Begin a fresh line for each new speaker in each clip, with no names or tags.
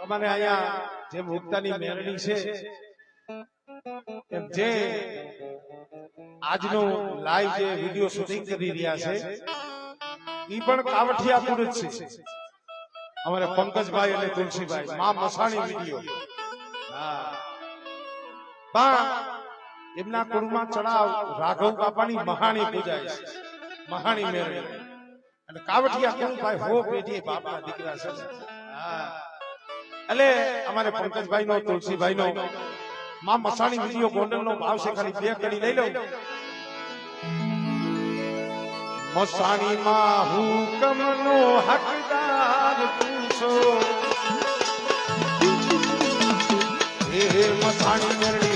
અમારે અહીંયા જે મુક્તાની મેળણી છે જે આજનો લાઈવ જે વીડિયો શૂટિંગ કરી રહ્યા છે એ પણ કાવઠિયા પુરુષ છે. અમારે પંકજભાઈ અને તુલસીભાઈ, મા મસાણી વીડિયો હા. એમના કુળમાં ચડાવ રાઘવ બાપાની મહાણી પૂજાય છે. મહાણી મેળવે. અને કાવઠિયા કુળભાઈ હો પેઢી બાપના દીકરા છે એટલે અમારે પંકજભાઈ નો તુલસીભાઈ નો માં મસાણી વીડિયો ગોંડલ નો ભાવ છે, ખાલી બે કરી લઈ લઉં. મસાણી માં હુકમ નો હકદાર પૂછો. હે મસાણી મેરડી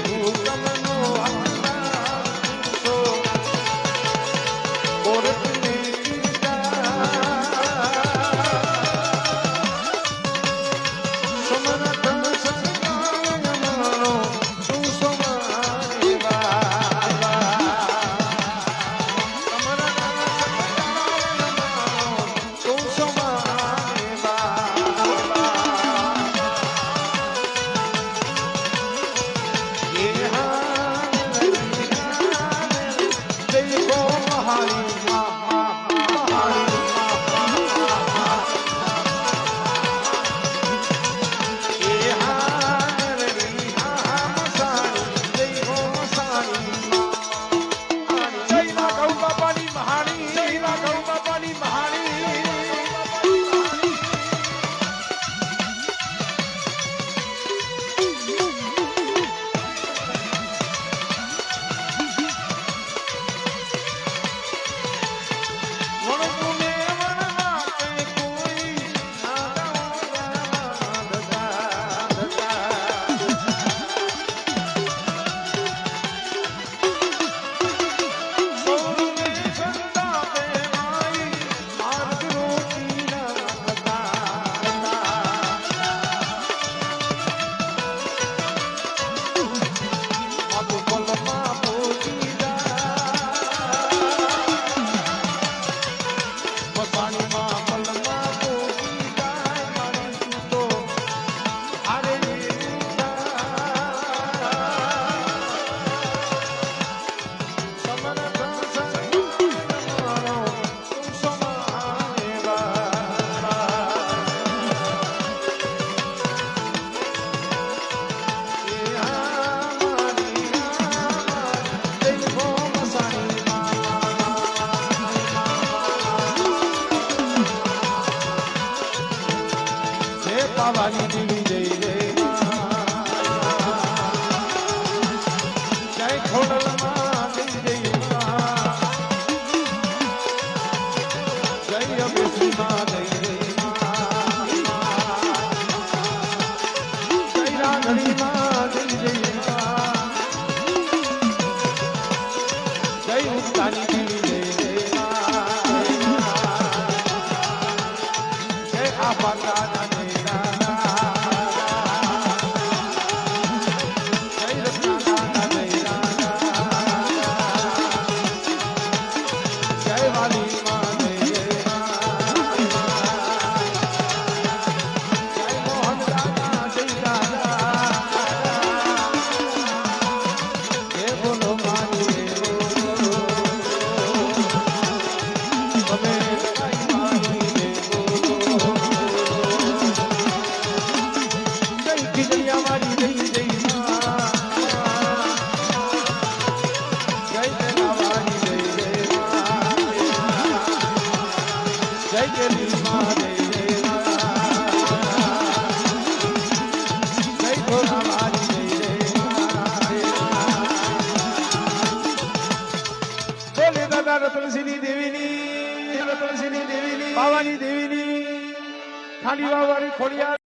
I'm gonna make Tavani Dini Kali বাবার খড়িয়া